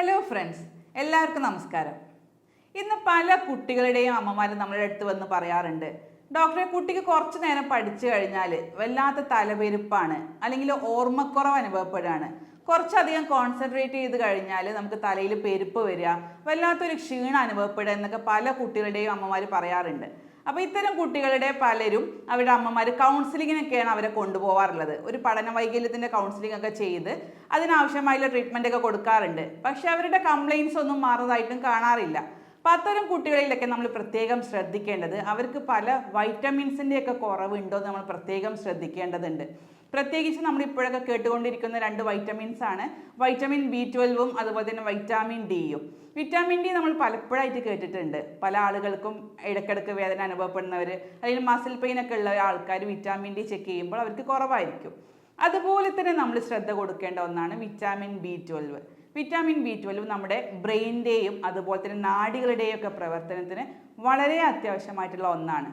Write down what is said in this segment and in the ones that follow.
Hello friends എല്ലാവർക്കും നമസ്കാരം. ഇന്ന് പല കുട്ടികളുടെയും അമ്മമാരും നമ്മുടെ അടുത്ത് വന്ന് പറയാറുണ്ട് ഡോക്ടറെ കുട്ടിക്ക് കുറച്ച് നേരം പഠിച്ചു കഴിഞ്ഞാൽ വല്ലാത്ത തലപെരുപ്പാണ് അല്ലെങ്കിൽ ഓർമ്മക്കുറവ് അനുഭവപ്പെടുകയാണ്. കുറച്ചധികം കോൺസെൻട്രേറ്റ് ചെയ്ത് കഴിഞ്ഞാൽ നമുക്ക് തലയിൽ പെരുപ്പ് വരിക വല്ലാത്തൊരു ക്ഷീണം അനുഭവപ്പെടുക എന്നൊക്കെ പല കുട്ടികളുടെയും അമ്മമാർ പറയാറുണ്ട്. അപ്പോൾ ഇത്തരം കുട്ടികളുടെ പലരും അവരുടെ അമ്മമാർ കൗൺസിലിങ്ങിനൊക്കെയാണ് അവരെ കൊണ്ടുപോകാറുള്ളത് ഒരു പഠന വൈകല്യത്തിന്റെ കൗൺസിലിംഗ് ഒക്കെ ചെയ്ത് അതിനാവശ്യമായുള്ള ട്രീറ്റ്മെന്റ് ഒക്കെ കൊടുക്കാറുണ്ട്. പക്ഷേ അവരുടെ കംപ്ലയിൻസ് ഒന്നും മാറുന്നതായിട്ടും കാണാറില്ല. അപ്പോൾ അത്തരം കുട്ടികളിലൊക്കെ നമ്മൾ പ്രത്യേകം ശ്രദ്ധിക്കേണ്ടത് അവർക്ക് പല വൈറ്റമിൻസിന്റെയൊക്കെ കുറവുണ്ടോ എന്ന് നമ്മൾ പ്രത്യേകം ശ്രദ്ധിക്കേണ്ടതുണ്ട്. പ്രത്യേകിച്ച് നമ്മൾ ഇപ്പോഴൊക്കെ കേട്ടുകൊണ്ടിരിക്കുന്ന രണ്ട് വൈറ്റമിൻസ് ആണ്. വൈറ്റമിൻ ബി ട്വൽവും അതുപോലെ തന്നെ വൈറ്റാമിൻ ഡിയും വിറ്റാമിൻ ഡി നമ്മൾ പലപ്പോഴായിട്ട് കേട്ടിട്ടുണ്ട്. പല ആളുകൾക്കും ഇടയ്ക്കിടയ്ക്ക് വേദന അനുഭവപ്പെടുന്നവർ അല്ലെങ്കിൽ മസിൽ പെയിൻ ഒക്കെ ഉള്ള ആൾക്കാർ വിറ്റാമിൻ ഡി ചെക്ക് ചെയ്യുമ്പോൾ അവർക്ക് കുറവായിരിക്കും. അതുപോലെ തന്നെ നമ്മൾ ശ്രദ്ധ കൊടുക്കേണ്ട ഒന്നാണ് vitamin B twelve vitamin B twelve നമ്മുടെ ബ്രെയിന്റെയും അതുപോലെ തന്നെ നാടികളുടെയും ഒക്കെ പ്രവർത്തനത്തിന് വളരെ അത്യാവശ്യമായിട്ടുള്ള ഒന്നാണ്.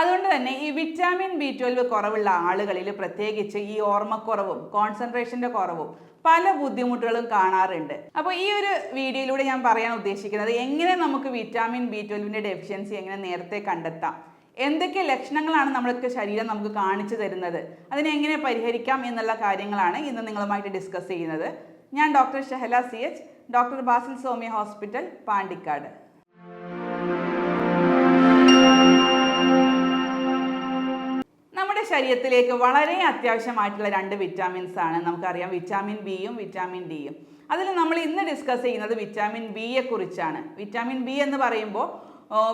അതുകൊണ്ട് തന്നെ ഈ വിറ്റാമിൻ ബി ട്വൽവ് കുറവുള്ള ആളുകളിൽ പ്രത്യേകിച്ച് ഈ ഓർമ്മക്കുറവും കോൺസെൻട്രേഷന്റെ കുറവും പല ബുദ്ധിമുട്ടുകളും കാണാറുണ്ട്. അപ്പോൾ ഈ ഒരു വീഡിയോയിലൂടെ ഞാൻ പറയാൻ ഉദ്ദേശിക്കുന്നത് എങ്ങനെ നമുക്ക് വിറ്റാമിൻ ബി ട്വൽവിന്റെ ഡെഫിഷ്യൻസി എങ്ങനെ നേരത്തെ കണ്ടെത്താം? എന്തൊക്കെ ലക്ഷണങ്ങളാണ് നമ്മൾക്ക് ശരീരം നമുക്ക് കാണിച്ചു തരുന്നത്? അതിനെ എങ്ങനെ പരിഹരിക്കാം എന്നുള്ള കാര്യങ്ങളാണ് ഇന്ന് നിങ്ങളുമായിട്ട് ഡിസ്കസ് ചെയ്യുന്നത്. ഞാൻ doctor Shahala C H doctor Basil Soumya hospital Pandikkad. ശരീരത്തിലേക്ക് വളരെ അത്യാവശ്യമായിട്ടുള്ള രണ്ട് വിറ്റാമിൻസ് ആണ്. നമുക്കറിയാം വിറ്റാമിൻ ബിയും വിറ്റാമിൻ ഡിയും അതിൽ നമ്മൾ ഇന്ന് ഡിസ്കസ് ചെയ്യുന്നത് വിറ്റാമിൻ ബിയെ കുറിച്ചാണ്. വിറ്റാമിൻ ബി എന്ന് പറയുമ്പോൾ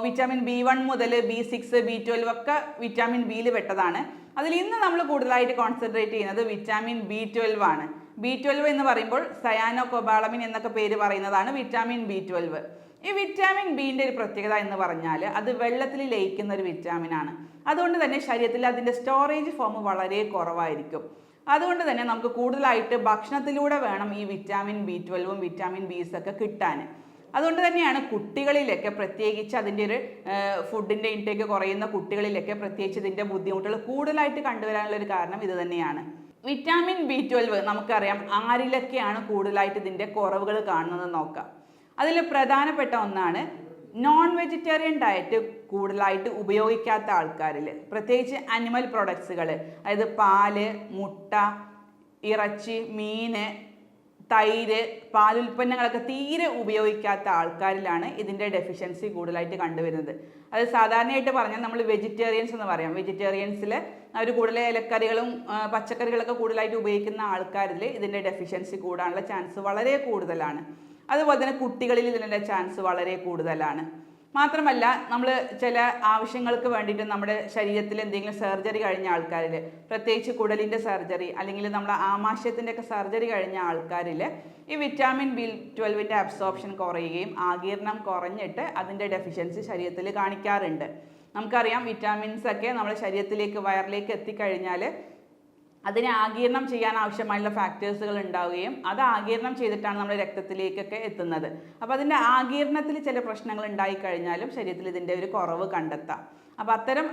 വിറ്റാമിൻ ബി വൺ മുതൽ ബി സിക്സ് ബി ട്വൽവ് ഒക്കെ വിറ്റാമിൻ ബിയിൽ പെട്ടതാണ്. അതിൽ ഇന്ന് നമ്മൾ കൂടുതലായിട്ട് കോൺസെൻട്രേറ്റ് ചെയ്യുന്നത് വിറ്റാമിൻ ബി ട്വൽവ് ആണ്. ബി ട്വൽവ് എന്ന് പറയുമ്പോൾ സയാനോ കൊബാളമിൻ എന്നൊക്കെ പേര് പറയുന്നതാണ് വിറ്റാമിൻ ബി ട്വൽവ് ഈ വിറ്റാമിൻ ബിന്റെ ഒരു പ്രത്യേകത എന്ന് പറഞ്ഞാൽ അത് വെള്ളത്തിൽ ലയിക്കുന്ന ഒരു വിറ്റാമിൻ ആണ്. അതുകൊണ്ട് തന്നെ ശരീരത്തിൽ അതിന്റെ സ്റ്റോറേജ് ഫോം വളരെ കുറവായിരിക്കും. അതുകൊണ്ട് തന്നെ നമുക്ക് കൂടുതലായിട്ട് ഭക്ഷണത്തിലൂടെ വേണം ഈ വിറ്റാമിൻ ബി ട്വൽവും വിറ്റാമിൻ ബീസ് ഒക്കെ കിട്ടാൻ അതുകൊണ്ട് തന്നെയാണ് കുട്ടികളിലൊക്കെ പ്രത്യേകിച്ച് അതിന്റെ ഒരു ഫുഡിന്റെ ഇൻടേക്ക് കുറയുന്ന കുട്ടികളിലൊക്കെ പ്രത്യേകിച്ച് ഇതിന്റെ ബുദ്ധിമുട്ടുകൾ കൂടുതലായിട്ട് കണ്ടുവരാനുള്ള ഒരു കാരണം ഇത് തന്നെയാണ്. വിറ്റാമിൻ ബി ട്വൽവ് നമുക്കറിയാം ആരിലൊക്കെയാണ് കൂടുതലായിട്ട് ഇതിന്റെ കുറവുകൾ കാണുന്നത് നോക്കാം. അതിൽ പ്രധാനപ്പെട്ട ഒന്നാണ് നോൺ വെജിറ്റേറിയൻ ഡയറ്റ് കൂടുതലായിട്ട് ഉപയോഗിക്കാത്ത ആൾക്കാരിൽ. പ്രത്യേകിച്ച് അനിമൽ പ്രൊഡക്ട്സുകൾ അതായത് പാൽ മുട്ട ഇറച്ചി മീന് തൈര് പാലുൽപ്പന്നങ്ങളൊക്കെ തീരെ ഉപയോഗിക്കാത്ത ആൾക്കാരിലാണ് ഇതിന്റെ ഡെഫിഷ്യൻസി കൂടുതലായിട്ട് കണ്ടുവരുന്നത്. അത് സാധാരണയായിട്ട് പറഞ്ഞാൽ നമ്മൾ വെജിറ്റേറിയൻസ് എന്ന് പറയാം. വെജിറ്റേറിയൻസിൽ അവർ കൂടുതൽ ഇലക്കറികളും പച്ചക്കറികളൊക്കെ കൂടുതലായിട്ട് ഉപയോഗിക്കുന്ന ആൾക്കാരിൽ ഇതിന്റെ ഡെഫിഷ്യൻസി കൂടാനുള്ള ചാൻസ് വളരെ കൂടുതലാണ്. അതുപോലെ തന്നെ കുട്ടികളിൽ ഇതിന്റെ ചാൻസ് വളരെ കൂടുതലാണ്. മാത്രമല്ല നമ്മൾ ചില ആവശ്യങ്ങൾക്ക് വേണ്ടിയിട്ട് നമ്മുടെ ശരീരത്തിൽ എന്തെങ്കിലും സർജറി കഴിഞ്ഞ ആൾക്കാരിൽ പ്രത്യേകിച്ച് കുടലിന്റെ സർജറി അല്ലെങ്കിൽ നമ്മുടെ ആമാശയത്തിന്റെ ഒക്കെ സർജറി കഴിഞ്ഞ ആൾക്കാരിൽ ഈ വിറ്റാമിൻ ബി ട്വൽവിന്റെ അബ്സോർപ്ഷൻ കുറയുകയും ആകീർണം കുറഞ്ഞിട്ട് അതിന്റെ ഡെഫിഷ്യൻസി ശരീരത്തിൽ കാണിക്കാറുണ്ട്. നമുക്കറിയാം വിറ്റാമിൻസ് ഒക്കെ നമ്മുടെ ശരീരത്തിലേക്ക് വയറിലേക്ക് എത്തിക്കഴിഞ്ഞാൽ അതിനെ ആഗീരണം ചെയ്യാൻ ആവശ്യമായുള്ള ഫാക്ടേഴ്സുകൾ ഉണ്ടാവുകയും അത് ആഗീരണം ചെയ്തിട്ടാണ് നമ്മുടെ രക്തത്തിലേക്കൊക്കെ എത്തുന്നത്. അപ്പോൾ അതിന്റെ ആഗീരണത്തിൽ ചില പ്രശ്നങ്ങൾ ഉണ്ടായിക്കഴിഞ്ഞാലും ശരീരത്തിൽ ഇതിന്റെ ഒരു കുറവ് കണ്ടെത്താം. അപ്പോൾ അത്തരം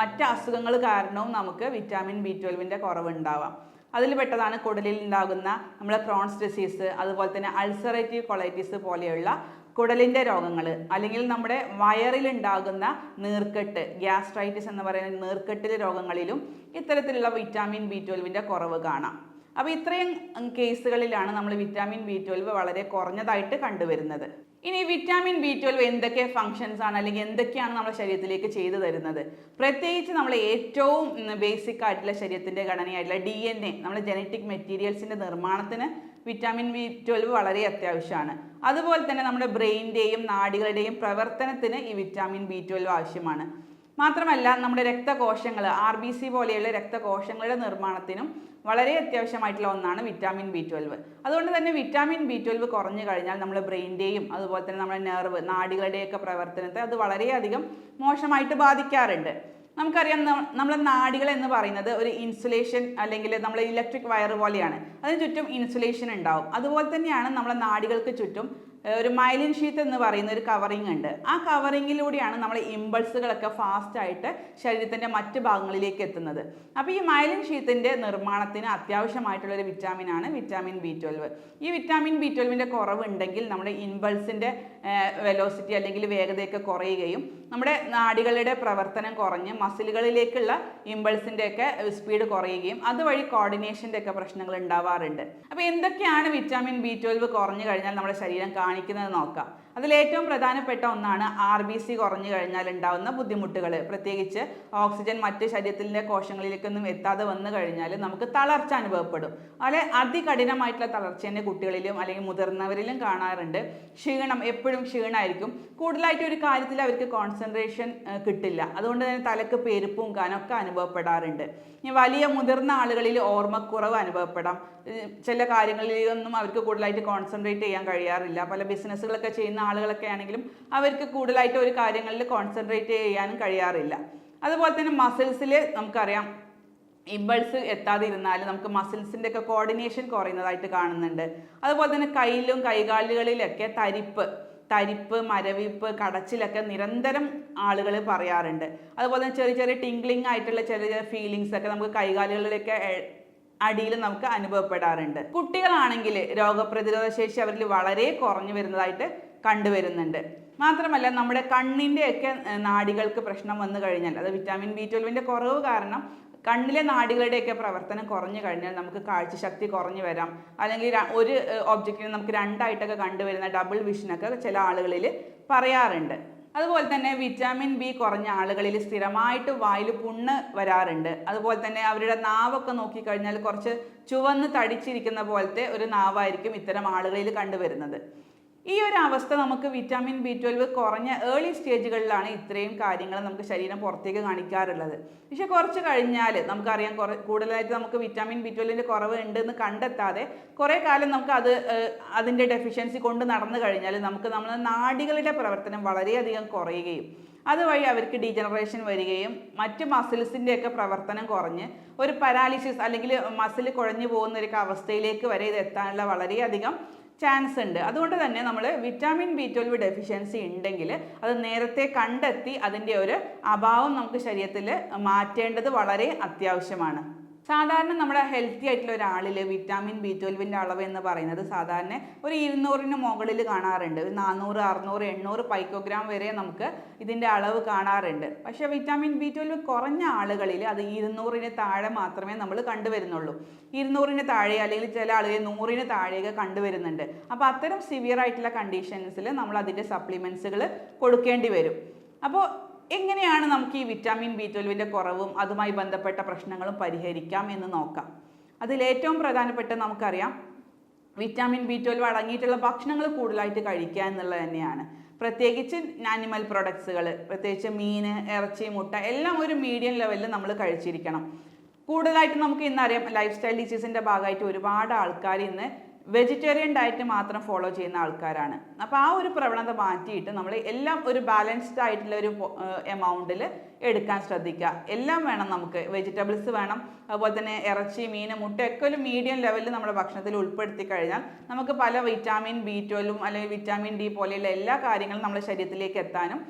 മറ്റ് അസുഖങ്ങൾ കാരണവും നമുക്ക് വിറ്റാമിൻ ബി ട്വൽവിന്റെ കുറവ് ഉണ്ടാവാം. അതിൽ പെട്ടതാണ് കുടലിൽ ഉണ്ടാകുന്ന നമ്മുടെ ക്രോൺസ് ഡിസീസ് അതുപോലെ തന്നെ അൾസറേറ്റീവ് കൊളൈറ്റിസ് പോലെയുള്ള കുടലിന്റെ രോഗങ്ങൾ അല്ലെങ്കിൽ നമ്മുടെ വയറിലുണ്ടാകുന്ന നീർക്കെട്ട് ഗ്യാസ്ട്രൈറ്റിസ് എന്ന് പറയുന്ന നീർക്കെട്ടിലെ രോഗങ്ങളിലും ഇത്തരത്തിലുള്ള വിറ്റാമിൻ ബി ട്വൽവിന്റെ കുറവ് കാണാം. അപ്പോൾ ഇത്രയും കേസുകളിലാണ് നമ്മൾ വിറ്റാമിൻ ബി ട്വൽവ് വളരെ കുറഞ്ഞതായിട്ട് കണ്ടുവരുന്നത്. ഇനി വിറ്റാമിൻ ബി ട്വൽവ് എന്തൊക്കെ ഫങ്ഷൻസ് ആണ്? അല്ലെങ്കിൽ എന്തൊക്കെയാണ് നമ്മുടെ ശരീരത്തിലേക്ക് ചെയ്തു തരുന്നത്? പ്രത്യേകിച്ച് നമ്മൾ ഏറ്റവും ബേസിക് ആയിട്ടുള്ള ശരീരത്തിന്റെ ഘടനയായിട്ടുള്ള ഡി എൻ എ നമ്മുടെ ജനറ്റിക് മെറ്റീരിയൽസിന്റെ നിർമ്മാണത്തിന് വിറ്റാമിൻ ബി ട്വൽവ് വളരെ അത്യാവശ്യമാണ്. അതുപോലെ തന്നെ നമ്മുടെ ബ്രെയിന്റെയും നാടികളുടെയും പ്രവർത്തനത്തിന് ഈ വിറ്റാമിൻ ബി ട്വൽവ് ആവശ്യമാണ്. മാത്രമല്ല നമ്മുടെ രക്തകോശങ്ങൾ ആർ ബി സി പോലെയുള്ള രക്തകോശങ്ങളുടെ നിർമ്മാണത്തിനും വളരെ അത്യാവശ്യമായിട്ടുള്ള ഒന്നാണ് വിറ്റാമിൻ ബി ട്വൽവ്. അതുകൊണ്ട് തന്നെ വിറ്റാമിൻ ബി ട്വൽവ് കുറഞ്ഞു കഴിഞ്ഞാൽ നമ്മുടെ ബ്രെയിന്റെയും അതുപോലെ തന്നെ നമ്മുടെ നെർവ് നാടികളുടെയൊക്കെ പ്രവർത്തനത്തെ അത് വളരെയധികം മോശമായിട്ട് ബാധിക്കാറുണ്ട്. നമുക്കറിയാം നമ്മുടെ നാഡികൾ എന്ന് പറയുന്നത് ഒരു ഇൻസുലേഷൻ അല്ലെങ്കിൽ നമ്മളെ ഇലക്ട്രിക് വയർ പോലെയാണ്. അതിന് ചുറ്റും ഇൻസുലേഷൻ ഉണ്ടാവും. അതുപോലെ തന്നെയാണ് നമ്മുടെ നാടികൾക്ക് ചുറ്റും ഒരു മൈലിൻ ഷീറ്റ് എന്ന് പറയുന്ന ഒരു കവറിങ് ഉണ്ട്. ആ കവറിങ്ങിലൂടെയാണ് നമ്മൾ ഇമ്പൾസുകളൊക്കെ ഫാസ്റ്റായിട്ട് ശരീരത്തിന്റെ മറ്റ് ഭാഗങ്ങളിലേക്ക് എത്തുന്നത്. അപ്പോൾ ഈ മൈലിൻ ഷീറ്റിന്റെ നിർമ്മാണത്തിന് അത്യാവശ്യമായിട്ടുള്ള ഒരു വിറ്റാമിനാണ് വിറ്റാമിൻ ബി ട്വൽവ് ഈ വിറ്റാമിൻ ബി ട്വൽവിന്റെ കുറവുണ്ടെങ്കിൽ നമ്മുടെ ഇമ്പൾസിന്റെ വെലോസിറ്റി അല്ലെങ്കിൽ വേഗതയൊക്കെ കുറയുകയും നമ്മുടെ നാടികളുടെ പ്രവർത്തനം കുറഞ്ഞ് മസിലുകളിലേക്കുള്ള ഇമ്പൾസിന്റെ ഒക്കെ സ്പീഡ് കുറയുകയും അതുവഴി കോർഡിനേഷന്റെ ഒക്കെ പ്രശ്നങ്ങൾ ഉണ്ടാവാറുണ്ട്. അപ്പോൾ എന്തൊക്കെയാണ് വിറ്റാമിൻ ബി ട്വൽവ് കുറഞ്ഞു കഴിഞ്ഞാൽ നമ്മുടെ ശരീരം കാണിക്കുന്നത് നോക്കാം. അതിൽ ഏറ്റവും പ്രധാനപ്പെട്ട ഒന്നാണ് ആർ ബി സി കുറഞ്ഞു കഴിഞ്ഞാൽ ഉണ്ടാകുന്ന ബുദ്ധിമുട്ടുകൾ പ്രത്യേകിച്ച് ഓക്സിജൻ മറ്റ് ശരീരത്തിന്റെ കോശങ്ങളിലേക്കൊന്നും എത്താതെ വന്നു കഴിഞ്ഞാൽ നമുക്ക് തളർച്ച അനുഭവപ്പെടും. അല്ലെ അതികഠിനമായിട്ടുള്ള തളർച്ച തന്നെ കുട്ടികളിലും അല്ലെങ്കിൽ മുതിർന്നവരിലും കാണാറുണ്ട്. ക്ഷീണം എപ്പോഴും ക്ഷീണമായിരിക്കും കൂടുതലായിട്ട് ഒരു കാര്യത്തിൽ അവർക്ക് കോൺസെൻട്രേഷൻ കിട്ടില്ല. അതുകൊണ്ട് തന്നെ തലക്ക് പെരുപ്പും കനൊക്കെ അനുഭവപ്പെടാറുണ്ട്. വലിയ മുതിർന്ന ആളുകളിൽ ഓർമ്മക്കുറവ് അനുഭവപ്പെടാം. ചില കാര്യങ്ങളിലൊന്നും അവർക്ക് കൂടുതലായിട്ട് കോൺസെൻട്രേറ്റ് ചെയ്യാൻ കഴിയാറില്ല. പല ബിസിനസ്സുകളൊക്കെ ചെയ്യുന്ന ആളുകളൊക്കെ ആണെങ്കിലും അവർക്ക് കൂടുതലായിട്ട് ഒരു കാര്യങ്ങളിൽ കോൺസെൻട്രേറ്റ് ചെയ്യാനും കഴിയാറില്ല. അതുപോലെ തന്നെ മസിൽസിൽ നമുക്കറിയാം ഇമ്പൾസ് എത്താതെ എത്താതിരുന്നാൽ നമുക്ക് മസിൽസിന്റെ ഒക്കെ കോർഡിനേഷൻ കുറയുന്നതായിട്ട് കാണുന്നുണ്ട്. അതുപോലെ തന്നെ കയ്യിലും കൈകാലുകളിലൊക്കെ തരിപ്പ് തരിപ്പ് മരവിപ്പ് കടച്ചിലൊക്കെ നിരന്തരം ആളുകൾ പറയാറുണ്ട്. അതുപോലെ തന്നെ ചെറിയ ചെറിയ ടിംഗ്ലിംഗ് ആയിട്ടുള്ള ചെറിയ ചെറിയ ഫീലിങ്സ് ഒക്കെ നമുക്ക് കൈകാലുകളിലൊക്കെ അടിയിൽ നമുക്ക് അനുഭവപ്പെടാറുണ്ട്. കുട്ടികളാണെങ്കിൽ രോഗപ്രതിരോധ ശേഷി അവരിൽ വളരെ കുറഞ്ഞു വരുന്നതായിട്ട് കണ്ടുവരുന്നുണ്ട്. മാത്രമല്ല നമ്മുടെ കണ്ണിന്റെയൊക്കെ നാടികൾക്ക് പ്രശ്നം വന്നു കഴിഞ്ഞാൽ അത് വിറ്റാമിൻ ബി ട്വൽവിന്റെ കുറവ് കാരണം കണ്ണിലെ നാടികളുടെയൊക്കെ പ്രവർത്തനം കുറഞ്ഞു കഴിഞ്ഞാൽ നമുക്ക് കാഴ്ചശക്തി കുറഞ്ഞു വരാം. അല്ലെങ്കിൽ ഒരു ഒബ്ജക്റ്റിനെ നമുക്ക് രണ്ടായിട്ടൊക്കെ കണ്ടുവരുന്ന ഡബിൾ വിഷനൊക്കെ ചില ആളുകളിൽ പറയാറുണ്ട്. അതുപോലെ തന്നെ വിറ്റാമിൻ ബി കുറഞ്ഞ ആളുകളിൽ സ്ഥിരമായിട്ട് വായിൽ പുണ്ണ് വരാറുണ്ട്. അതുപോലെ തന്നെ അവരുടെ നാവൊക്കെ നോക്കിക്കഴിഞ്ഞാൽ കുറച്ച് ചുവന്ന് തടിച്ചിരിക്കുന്ന പോലത്തെ ഒരു നാവായിരിക്കും ഇത്തരം ആളുകളിൽ കണ്ടുവരുന്നത്. ഈ ഒരു അവസ്ഥ നമുക്ക് വിറ്റാമിൻ ബി ട്വൽവ് കുറഞ്ഞ ഏർലി സ്റ്റേജുകളിലാണ് ഇത്രയും കാര്യങ്ങൾ നമുക്ക് ശരീരം പുറത്തേക്ക് കാണിക്കാറുള്ളത്. പക്ഷെ കുറച്ച് കഴിഞ്ഞാൽ നമുക്കറിയാം കുറേ കൂടുതലായിട്ട് നമുക്ക് വിറ്റാമിൻ ബി ട്വൽവിന്റെ കുറവ് ഉണ്ടെന്ന് കണ്ടെത്താതെ കുറേ കാലം നമുക്ക് അത് അതിന്റെ ഡെഫിഷ്യൻസി കൊണ്ട് നടന്നു കഴിഞ്ഞാൽ നമുക്ക് നമ്മുടെ നാടികളുടെ പ്രവർത്തനം വളരെയധികം കുറയുകയും അതുവഴി അവർക്ക് ഡീജനറേഷൻ വരികയും മറ്റ് മസിൽസിന്റെയൊക്കെ പ്രവർത്തനം കുറഞ്ഞ് ഒരു പരാലിസിസ് അല്ലെങ്കിൽ മസിൽ കുഴഞ്ഞു പോകുന്ന ഒരു അവസ്ഥയിലേക്ക് വരെ ഇത് എത്താനുള്ള വളരെയധികം ചാൻസ് ഉണ്ട്. അതുകൊണ്ട് തന്നെ നമ്മൾ വിറ്റാമിൻ ബി ട്വൽവ് ഡെഫിഷ്യൻസി ഉണ്ടെങ്കിൽ അത് നേരത്തെ കണ്ടെത്തി അതിന്റെ ഒരു അഭാവം നമുക്ക് ശരീരത്തിൽ മാറ്റേണ്ടത് വളരെ അത്യാവശ്യമാണ്. സാധാരണ നമ്മുടെ ഹെൽത്തി ആയിട്ടുള്ള ഒരാളിൽ വിറ്റാമിൻ ബി ട്വൽവിന്റെ അളവ് എന്ന് പറയുന്നത് സാധാരണ ഒരു ഇരുന്നൂറിന് മുകളിൽ കാണാറുണ്ട്. ഒരു നാനൂറ് അറുന്നൂറ് എണ്ണൂറ് പൈക്കോഗ്രാം വരെ നമുക്ക് ഇതിന്റെ അളവ് കാണാറുണ്ട്. പക്ഷേ വിറ്റാമിൻ ബി ട്വൽവ് കുറഞ്ഞ ആളുകളിൽ അത് ഇരുന്നൂറിന് താഴെ മാത്രമേ നമ്മൾ കണ്ടുവരുന്നുള്ളൂ. ഇരുന്നൂറിന് താഴെ അല്ലെങ്കിൽ ചില ആളുകൾ നൂറിന് താഴെയൊക്കെ കണ്ടുവരുന്നുണ്ട്. അപ്പോൾ അത്തരം സിവിയർ ആയിട്ടുള്ള കണ്ടീഷൻസിൽ നമ്മൾ അതിന്റെ സപ്ലിമെൻസുകൾ കൊടുക്കേണ്ടി വരും. അപ്പോൾ എങ്ങനെയാണ് നമുക്ക് ഈ വിറ്റാമിൻ ബി ട്വൽവിന്റെ കുറവും അതുമായി ബന്ധപ്പെട്ട പ്രശ്നങ്ങളും പരിഹരിക്കാം എന്ന് നോക്കാം. അതിലേറ്റവും പ്രധാനപ്പെട്ട നമുക്കറിയാം വിറ്റാമിൻ ബി ട്വൽവ് അടങ്ങിയിട്ടുള്ള ഭക്ഷണങ്ങൾ കൂടുതലായിട്ട് കഴിക്കുക എന്നുള്ളത് തന്നെയാണ്. പ്രത്യേകിച്ച് ആനിമൽ പ്രൊഡക്ട്സുകൾ പ്രത്യേകിച്ച് മീൻ ഇറച്ചി മുട്ട എല്ലാം ഒരു മീഡിയം ലെവലിൽ നമ്മൾ കഴിച്ചിരിക്കണം. കൂടുതലായിട്ട് നമുക്ക് ഇന്നറിയാം ലൈഫ് സ്റ്റൈൽ ഡിസീസിന്റെ ഭാഗമായിട്ട് ഒരുപാട് ആൾക്കാർ ഇന്ന് വെജിറ്റേറിയൻ ഡയറ്റ് മാത്രം ഫോളോ ചെയ്യുന്ന ആൾക്കാരാണ്. അപ്പോൾ ആ ഒരു പ്രവണത മാറ്റിയിട്ട് നമ്മൾ എല്ലാം ഒരു ബാലൻസ്ഡ് ആയിട്ടുള്ള ഒരു എമൗണ്ടിൽ എടുക്കാൻ ശ്രദ്ധിക്കുക. എല്ലാം വേണം നമുക്ക്. വെജിറ്റബിൾസ് വേണം. അതുപോലെ തന്നെ ഇറച്ചി മീൻ മുട്ട ഒക്കെ ഒരു മീഡിയം ലെവലിൽ നമ്മുടെ ഭക്ഷണത്തിൽ ഉൾപ്പെടുത്തി കഴിഞ്ഞാൽ നമുക്ക് പല വിറ്റാമിൻ ബി ട്വൽവും അല്ലെങ്കിൽ വിറ്റാമിൻ ഡി പോലെയുള്ള എല്ലാ കാര്യങ്ങളും നമ്മുടെ ശരീരത്തിലേക്ക് എത്താനും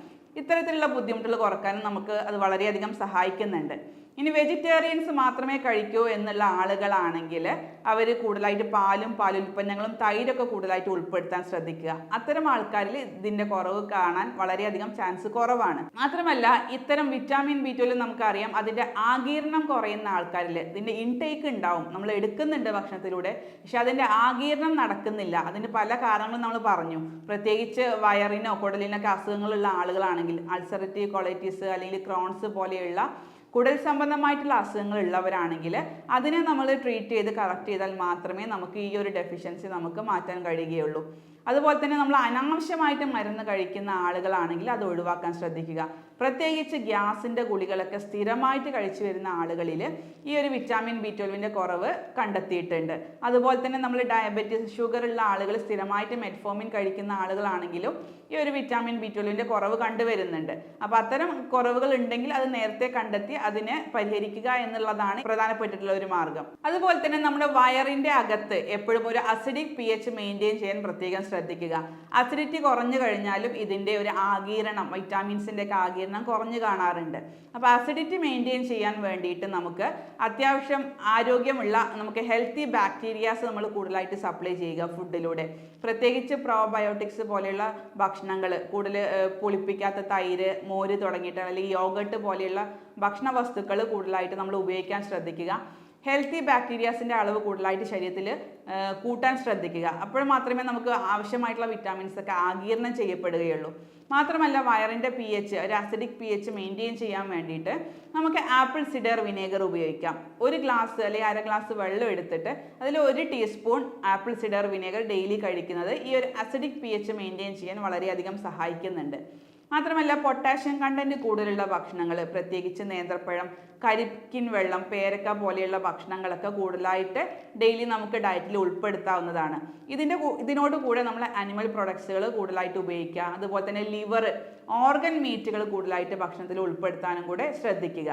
ഇത്തരത്തിലുള്ള ബുദ്ധിമുട്ടുകൾ കുറക്കാനും നമുക്ക് അത് വളരെയധികം സഹായിക്കുന്നുണ്ട്. ഇനി വെജിറ്റേറിയൻസ് മാത്രമേ കഴിക്കൂ എന്നുള്ള ആളുകളാണെങ്കിൽ അവർ കൂടുതലായിട്ട് പാലും പാലുൽപ്പന്നങ്ങളും തൈരൊക്കെ കൂടുതലായിട്ട് ഉൾപ്പെടുത്താൻ ശ്രദ്ധിക്കുക. അത്തരം ആൾക്കാരിൽ ഇതിന്റെ കുറവ് കാണാൻ വളരെയധികം ചാൻസ് കുറവാണ്. മാത്രമല്ല ഇത്തരം വിറ്റാമിൻ ബി ട്വൽവ് നമുക്കറിയാം അതിന്റെ ആകീർണം കുറയുന്ന ആൾക്കാരിൽ ഇതിന്റെ ഇൻടേക്ക് ഉണ്ടാവും. നമ്മൾ എടുക്കുന്നുണ്ട് ഭക്ഷണത്തിലൂടെ പക്ഷെ അതിന്റെ ആകീർണം നടക്കുന്നില്ല. അതിന്റെ പല കാരണങ്ങളും നമ്മൾ പറഞ്ഞു. പ്രത്യേകിച്ച് വയറിനോ കുടലിനൊക്കെ അസുഖങ്ങളുള്ള ആളുകളാണെങ്കിൽ അൾസറേറ്റീവ് കൊളൈറ്റീസ് അല്ലെങ്കിൽ ക്രോൺസ് പോലെയുള്ള കുടൽ സംബന്ധമായിട്ടുള്ള അസുഖങ്ങൾ ഉള്ളവരാണെങ്കിൽ അതിനെ നമ്മൾ ട്രീറ്റ് ചെയ്ത് കറക്റ്റ് ചെയ്താൽ മാത്രമേ നമുക്ക് ഈ ഒരു ഡെഫിഷ്യൻസി നമുക്ക് മാറ്റാൻ കഴിയുകയുള്ളൂ. അതുപോലെ തന്നെ നമ്മൾ അനാവശ്യമായിട്ട് മരുന്ന് കഴിക്കുന്ന ആളുകളാണെങ്കിൽ അത് ഒഴിവാക്കാൻ ശ്രദ്ധിക്കുക. പ്രത്യേകിച്ച് ഗ്യാസിന്റെ ഗുളികളൊക്കെ സ്ഥിരമായിട്ട് കഴിച്ചു വരുന്ന ആളുകളിൽ ഈ ഒരു വിറ്റാമിൻ ബി ട്വൽവിന്റെ കുറവ് കണ്ടെത്തിയിട്ടുണ്ട്. അതുപോലെ തന്നെ നമ്മൾ ഡയബറ്റീസ് ഷുഗർ ഉള്ള ആളുകൾ സ്ഥിരമായിട്ട് മെറ്റ്ഫോമിൻ കഴിക്കുന്ന ആളുകളാണെങ്കിലും ഈ ഒരു വിറ്റാമിൻ ബി ട്വൽവിന്റെ കുറവ് കണ്ടുവരുന്നുണ്ട് അപ്പോൾ അത്തരം കുറവുകൾ ഉണ്ടെങ്കിൽ അത് നേരത്തെ കണ്ടെത്തി അതിനെ പരിഹരിക്കുക എന്നുള്ളതാണ് പ്രധാനപ്പെട്ടിട്ടുള്ള ഒരു മാർഗം. അതുപോലെ തന്നെ നമ്മുടെ വയറിന്റെ അകത്ത് എപ്പോഴും ഒരു അസിഡിക് പി എച്ച് മെയിന്റെയിൻ ചെയ്യാൻ പ്രത്യേകം ശ്രദ്ധിക്കുക. അസിഡിറ്റി കുറഞ്ഞു കഴിഞ്ഞാലും ഇതിന്റെ ഒരു ആകീരണം വൈറ്റാമിൻസിന്റെ ഒക്കെ ആഗീരണം കുറഞ്ഞു കാണാറുണ്ട്. അപ്പോൾ അസിഡിറ്റി മെയിന്റെയിൻ ചെയ്യാൻ വേണ്ടിയിട്ട് നമുക്ക് അത്യാവശ്യം ആരോഗ്യമുള്ള നമുക്ക് ഹെൽത്തി ബാക്ടീരിയാസ് നമ്മൾ കൂടുതലായിട്ട് സപ്ലൈ ചെയ്യുക ഫുഡിലൂടെ പ്രത്യേകിച്ച് പ്രോബയോട്ടിക്സ് പോലെയുള്ള ഭക്ഷണങ്ങൾ കൂടുതൽ പുളിപ്പിക്കാത്ത തൈര് മോര് തുടങ്ങിയിട്ട് അല്ലെങ്കിൽ യോഗട്ട് പോലെയുള്ള ഭക്ഷണ വസ്തുക്കൾ കൂടുതലായിട്ട് നമ്മൾ ഉപയോഗിക്കാൻ ശ്രദ്ധിക്കുക. ഹെൽത്തി ബാക്ടീരിയാസിന്റെ അളവ് കൂടുതലായിട്ട് ശരീരത്തിൽ കൂട്ടാൻ ശ്രദ്ധിക്കുക. അപ്പോൾ മാത്രമേ നമുക്ക് ആവശ്യമായിട്ടുള്ള വിറ്റാമിൻസ് ഒക്കെ ആകീർണം ചെയ്യപ്പെടുകയുള്ളൂ. മാത്രമല്ല വയറിന്റെ പി എച്ച് ഒരു അസിഡിക് പി എച്ച് മെയിന്റെയിൻ ചെയ്യാൻ വേണ്ടിയിട്ട് നമുക്ക് ആപ്പിൾ സിഡർ വിനേഗർ ഉപയോഗിക്കാം. ഒരു ഗ്ലാസ് അല്ലെങ്കിൽ അര ഗ്ലാസ് വെള്ളം എടുത്തിട്ട് അതിൽ ഒരു teaspoon apple cider vinegar daily കഴിക്കുന്നത് ഈ ഒരു അസിഡിക് പി എച്ച് മെയിന്റെയിൻ ചെയ്യാൻ വളരെയധികം സഹായിക്കുന്നുണ്ട്. മാത്രമല്ല പൊട്ടാഷ്യം കണ്ടന്റ് കൂടുതലുള്ള ഭക്ഷണങ്ങൾ പ്രത്യേകിച്ച് നേന്ത്രപ്പഴം കരിക്കിൻ വെള്ളം പേരക്ക പോലെയുള്ള ഭക്ഷണങ്ങളൊക്കെ കൂടുതലായിട്ട് ഡെയിലി നമുക്ക് ഡയറ്റിൽ ഉൾപ്പെടുത്താവുന്നതാണ്. ഇതിന്റെ ഇതിനോട് കൂടെ നമ്മൾ അനിമൽ പ്രൊഡക്ട്സുകൾ കൂടുതലായിട്ട് ഉപയോഗിക്കുക. അതുപോലെ തന്നെ ലിവർ ഓർഗൻ മീറ്റുകൾ കൂടുതലായിട്ട് ഭക്ഷണത്തിൽ ഉൾപ്പെടുത്താനും കൂടെ ശ്രദ്ധിക്കുക.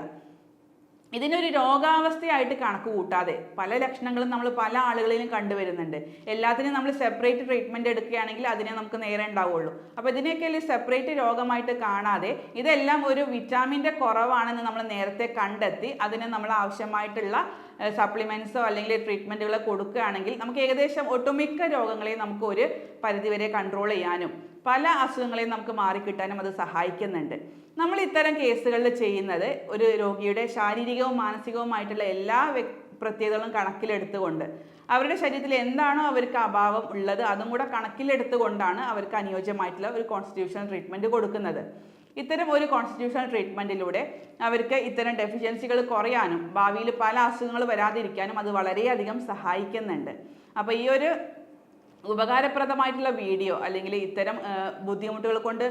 ഇതിനൊരു രോഗാവസ്ഥയായിട്ട് കണക്ക് കൂട്ടാതെ പല ലക്ഷണങ്ങളും നമ്മൾ പല ആളുകളിലും കണ്ടുവരുന്നുണ്ട്. എല്ലാത്തിനും നമ്മൾ സെപ്പറേറ്റ് ട്രീറ്റ്മെന്റ് എടുക്കുകയാണെങ്കിൽ അതിനെ നമുക്ക് നേരെ ഉണ്ടാവുള്ളൂ. അപ്പോൾ ഇതിനെയൊക്കെ സെപ്പറേറ്റ് രോഗമായിട്ട് കാണാതെ ഇതെല്ലാം ഒരു വിറ്റാമിന്റെ കുറവാണെന്ന് നമ്മൾ നേരത്തെ കണ്ടെത്തി അതിന് നമ്മൾ ആവശ്യമായിട്ടുള്ള സപ്ലിമെൻസോ അല്ലെങ്കിൽ ട്രീറ്റ്മെന്റുകളോ കൊടുക്കുകയാണെങ്കിൽ നമുക്ക് ഏകദേശം ഒട്ടുമിക്ക രോഗങ്ങളെയും നമുക്ക് ഒരു പരിധിവരെ കൺട്രോൾ ചെയ്യാനും പല അസുഖങ്ങളെയും നമുക്ക് മാറിക്കിട്ടാനും അത് സഹായിക്കുന്നുണ്ട്. നമ്മൾ ഇത്തരം കേസുകളിൽ ചെയ്യുന്നത് ഒരു രോഗിയുടെ ശാരീരികവും മാനസികവുമായിട്ടുള്ള എല്ലാ പ്രത്യേകതകളും കണക്കിലെടുത്തുകൊണ്ട് അവരുടെ ശരീരത്തിൽ എന്താണോ അവർക്ക് അഭാവം ഉള്ളത് അതും കൂടെ കണക്കിലെടുത്തുകൊണ്ടാണ് അവർക്ക് അനുയോജ്യമായിട്ടുള്ള ഒരു കോൺസ്റ്റിറ്റ്യൂഷണൽ ട്രീറ്റ്മെന്റ് കൊടുക്കുന്നത്. ഇത്തരം ഒരു കോൺസ്റ്റിറ്റ്യൂഷണൽ ട്രീറ്റ്മെന്റിലൂടെ അവർക്ക് ഇത്തരം ഡെഫിഷ്യൻസികൾ കുറയാനും ഭാവിയിൽ പല അസുഖങ്ങൾ വരാതിരിക്കാനും അത് വളരെയധികം സഹായിക്കുന്നുണ്ട്. അപ്പോൾ ഈ ഒരു ഉപകാരപ്രദമായിട്ടുള്ള വീഡിയോ അല്ലെങ്കിൽ ഇത്തരം ബുദ്ധിമുട്ടുകൾ കൊണ്ട്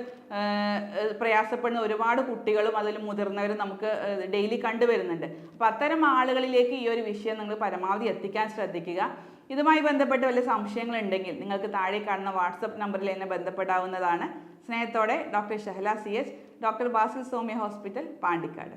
പ്രയാസപ്പെടുന്ന ഒരുപാട് കുട്ടികളും അതിൽ മുതിർന്നവരും നമുക്ക് ഡെയിലി കണ്ടുവരുന്നുണ്ട്. അപ്പോൾ അത്തരം ആളുകളിലേക്ക് ഈ ഒരു വിഷയം നിങ്ങൾ പരമാവധി എത്തിക്കാൻ ശ്രദ്ധിക്കുക. ഇതുമായി ബന്ധപ്പെട്ട് വല്ല സംശയങ്ങളുണ്ടെങ്കിൽ നിങ്ങൾക്ക് താഴെ കാണുന്ന വാട്സപ്പ് നമ്പറിൽ എന്നെ ബന്ധപ്പെടാവുന്നതാണ്. സ്നേഹത്തോടെ doctor Shahala C H doctor Basil Soumya hospital Pandikkad.